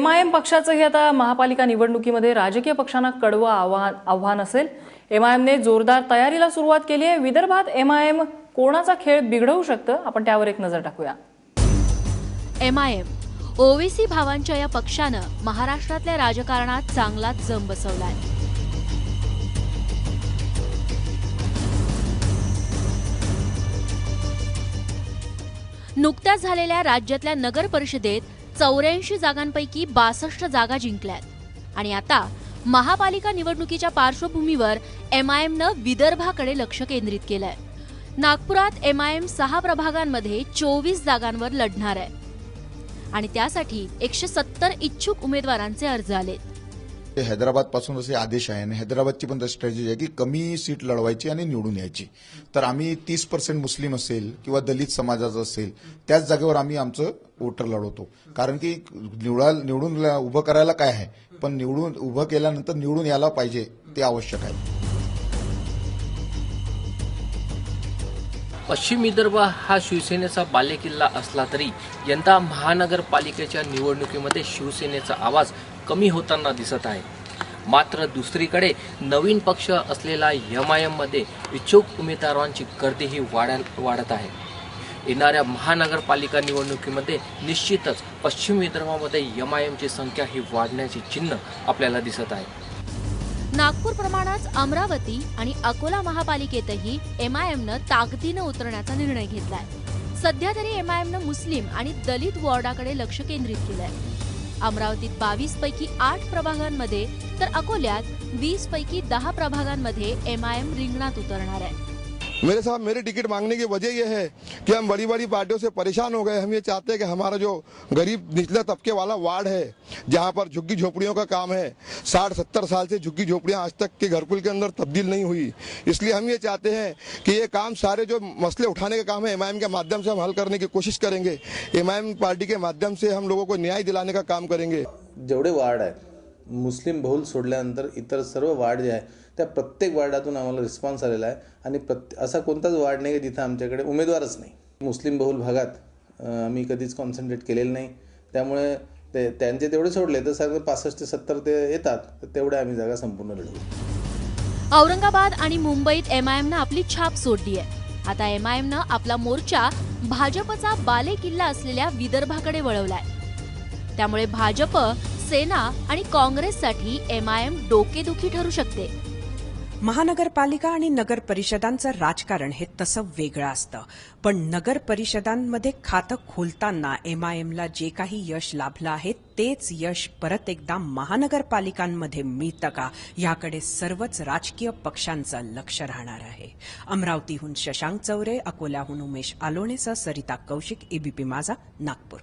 M I am पक्षाचंही आता महापालिका निवडणुकीमध्ये राजकीय पक्षांना कडवं आव्हान आव्हान असेल. एम आय एमने जोरदार तयारीला सुरुवात केली आहे. विदर्भात एम आय एम कोणाचा खेळ बिघडवू शकतं? आपण त्यावर एक नजर टाकूया. एमआयएम ओवेसी भावांच्या या पक्षानं महाराष्ट्रातल्या राजकारणात चांगलाच जम बसवलाय. नुकत्याच झालेल्या राज्यातल्या नगर परिषदेत चौऱ्याऐंशी जागांपैकी बासष्ट जागा जिंकल्यात. आणि आता महापालिका निवडणुकीच्या पार्श्वभूमीवर एमआयएमनं विदर्भाकडे लक्ष केंद्रित केलंय. नागपुरात एमआयएम सहा प्रभागांमध्ये चोवीस जागांवर लढणार आहे आणि त्यासाठी एकशे सत्तर इच्छुक उमेदवारांचे अर्ज आलेत. ते हैदराबादपासून असे आदेश आहे आणि हैदराबादची पण स्ट्रॅटेजी आहे की कमी सीट लढवायची आणि निवडून यायची. तर आम्ही तीस पर्सेंट मुस्लिम असेल किंवा दलित समाजाचं असेल त्याच जागेवर आम्ही आमचं वोटर लढवतो. कारण की निवडा निवडून उभं करायला काय आहे? पण निवडून उभं केल्यानंतर निवडून यायला पाहिजे ते आवश्यक आहे. पश्चिम विदर्भ हा शिवसेनेचा बालेकिल्ला असला तरी यंदा महानगरपालिकेच्या निवडणुकीमध्ये शिवसेनेचा आवाज कमी होताना दिसत आहे. मात्र दुसरीकडे नवीन पक्ष असलेला एम आय एममध्ये इच्छुक उमेदवारांची गर्दीही वाढ वाढत आहे. येणाऱ्या महानगरपालिका निवडणुकीमध्ये निश्चितच पश्चिम विदर्भामध्ये एम आय एमची संख्या ही वाढण्याची चिन्ह आपल्याला दिसत आहे. नागपूरप्रमाणेच अमरावती आणि अकोला महापालिकेतही एमआयएमनं ताकदीनं उतरण्याचा निर्णय घेतलाय. सध्या तरी एमआयएमनं मुस्लिम आणि दलित वॉर्डाकडे लक्ष केंद्रित केलंय. अमरावतीत बावीस पैकी आठ प्रभागांमध्ये तर अकोल्यात वीस पैकी दहा प्रभागांमध्ये एमआयएम रिंगणात उतरणार आहे. मेरे साहब, मेरी टिकट मांगने की वजह यह है कि हम बड़ी बड़ी पार्टियों से परेशान हो गए। हम ये चाहते हैं कि हमारा जो गरीब निचले तबके वाला वार्ड है, जहाँ पर झुग्गी झोपड़ियों का काम है, साठ, सत्तर साल से झुग्गी झोपड़ियाँ आज तक के घरकुल के अंदर तब्दील नहीं हुई। इसलिए हम ये चाहते हैं कि ये काम सारे जो मसले उठाने का काम है एमआईएम के माध्यम से हम हल करने की कोशिश करेंगे। एमआईएम पार्टी के माध्यम से हम लोगों को न्याय दिलाने का काम करेंगे। जेवढे वार्ड आहेत मुस्लिम बहुल सोडल्यानंतर इतर सर्व वार्ड जे आहे त्या प्रत्येक वार्डातून आम्हाला रिस्पॉन्स आलेला आहे. आणि प्रत्ये असा कोणताच वार्ड नाही की जिथं आमच्याकडे उमेदवारच नाही. मुस्लिम बहुल भागात आम्ही कधीच कॉन्सन्ट्रेट केलेलं नाही. त्यामुळे ते त्यांचे तेवढे सोडले तर सगळे पासष्ट ते सत्तर ते येतात. तर तेवढे आम्ही जागा संपूर्ण लढवू. औरंगाबाद आणि मुंबईत एम आय एमनं आपली छाप सोडली आहे. आता एम आय एमनं आपला मोर्चा भाजपचा बालेकिल्ला असलेल्या विदर्भाकडे वळवलाय. त्यामुळे भाजप सेना आणि काँग्रेससाठी एमआयएम डोकेदुखी ठरू शकते. महानगरपालिका आणि नगर परिषदांचं राजकारण हे तसं वेगळं असतं. पण नगर परिषदांमध्ये खातं खोलताना एमआयएमला जे काही यश लाभलं आहे तेच यश परत एकदा महानगरपालिकांमध्ये मिळतं का? याकडे सर्वच राजकीय पक्षांचं लक्ष राहणार आहे. अमरावतीहून शशांक चौरे अकोल्याहून उमेश आलोणेसह सरिता कौशिक एबीपी माझा नागपूर.